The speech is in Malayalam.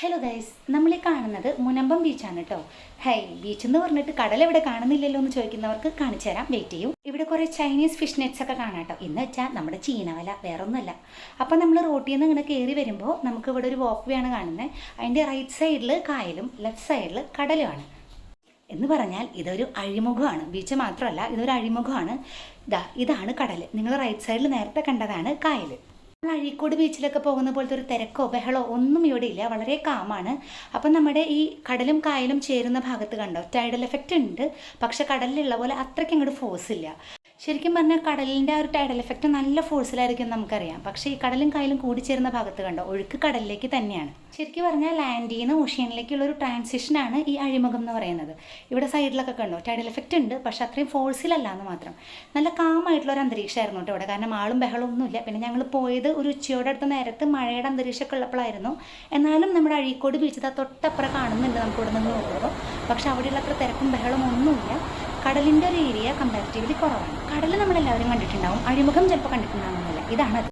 ഹലോ ഗൈസ് നമ്മൾ ഈ കാണുന്നത് മുനമ്പം ബീച്ചാണ് കേട്ടോ ഹൈ ബീച്ച് എന്ന് പറഞ്ഞിട്ട് കടൽ ഇവിടെ കാണുന്നില്ലല്ലോ എന്ന് ചോദിക്കുന്നവർക്ക് കാണിച്ചു തരാം. വെയിറ്റ് ചെയ്യും. ഇവിടെ കുറേ ചൈനീസ് ഫിഷ് നെറ്റ്സ് ഒക്കെ കാണാം കേട്ടോ എന്ന് വെച്ചാൽ നമ്മുടെ ചീനവല വേറെ ഒന്നുമല്ല അപ്പം നമ്മൾ റോട്ടിൽ നിന്ന് ഇങ്ങനെ കയറി വരുമ്പോൾ നമുക്ക് ഇവിടെ ഒരു വോക്ക് വേ ആണ് കാണുന്നത് അതിന്റെ റൈറ്റ് സൈഡിൽ കായലും ലെഫ്റ്റ് സൈഡിൽ കടലുമാണ് എന്ന് പറഞ്ഞാൽ ഇതൊരു അഴിമുഖമാണ്. ബീച്ച് മാത്രമല്ല ഇതൊരു അഴിമുഖമാണ്. ഇതാ ഇതാണ് കടൽ. നിങ്ങൾ റൈറ്റ് സൈഡിൽ നേരത്തെ കണ്ടതാണ് കായൽ അഴീക്കോട് ബീച്ചിലൊക്കെ പോകുന്ന പോലത്തെ ഒരു തിരക്കോ ബഹളോ ഒന്നും ഇവിടെ ഇല്ല. വളരെ കാമാണ്. അപ്പം നമ്മുടെ ഈ കടലും കായലും ചേരുന്ന ഭാഗത്ത് കണ്ടോ? ടൈഡൽ എഫക്റ്റ് ഉണ്ട്. പക്ഷെ കടലിലുള്ള പോലെ അത്രയ്ക്ക് അങ്ങോട്ട് ഫോഴ്സ് ഇല്ല. ശരിക്കും പറഞ്ഞാൽ കടലിന്റെ ആ ഒരു ടൈഡൽ എഫക്റ്റ് നല്ല ഫോഴ്സിലായിരിക്കും നമുക്കറിയാം. പക്ഷേ ഈ കടലും കായലും കൂടിച്ചേരുന്ന ഭാഗത്ത് കണ്ടോ? ഒഴുക്ക് കടലിലേക്ക് തന്നെയാണ്. ശരിക്കും പറഞ്ഞാൽ ലാൻഡിൽ നിന്ന് ഓഷ്യനിലേക്കുള്ള ഒരു ട്രാൻസിഷനാണ് ഈ അഴിമുഖം എന്ന് പറയുന്നത്. ഇവിടെ സൈഡിലൊക്കെ കണ്ടോ? ടൈഡൽ എഫക്റ്റ് ഉണ്ട് പക്ഷെ അത്രയും ഫോഴ്സിലല്ല എന്ന് മാത്രം. നല്ല കാമായിട്ടുള്ള ഒരു അന്തരീക്ഷമായിരുന്നു കേട്ടോ ഇവിടെ. കാരണം ആളും ബഹളവും ഒന്നുമില്ല പിന്നെ ഞങ്ങൾ പോയത് ഒരു ഉച്ചയോടെ അടുത്ത നേരത്ത് മഴയുടെ അന്തരീക്ഷമൊക്കെ ഉള്ളപ്പോഴായിരുന്നു. എന്നാലും നമ്മുടെ അഴീക്കോട് ബീച്ച് തൊട്ടപ്പുറം കാണുന്നുണ്ട് നമുക്ക് ഇവിടെ നിന്ന് നോക്കുമ്പോൾ പക്ഷെ അവിടെയുള്ള അത്ര തിരക്കും ബഹളം ഒന്നുമില്ല. കടലിന്റെ ഒരു ഏരിയ കമ്പാരിറ്റീവ്ലി കുറവാണ്. കടൽ നമ്മളെല്ലാവരും കണ്ടിട്ടുണ്ടാവും. അഴിമുഖം ചിലപ്പോൾ കണ്ടിട്ടുണ്ടാവുന്നില്ല. ഇതാണ്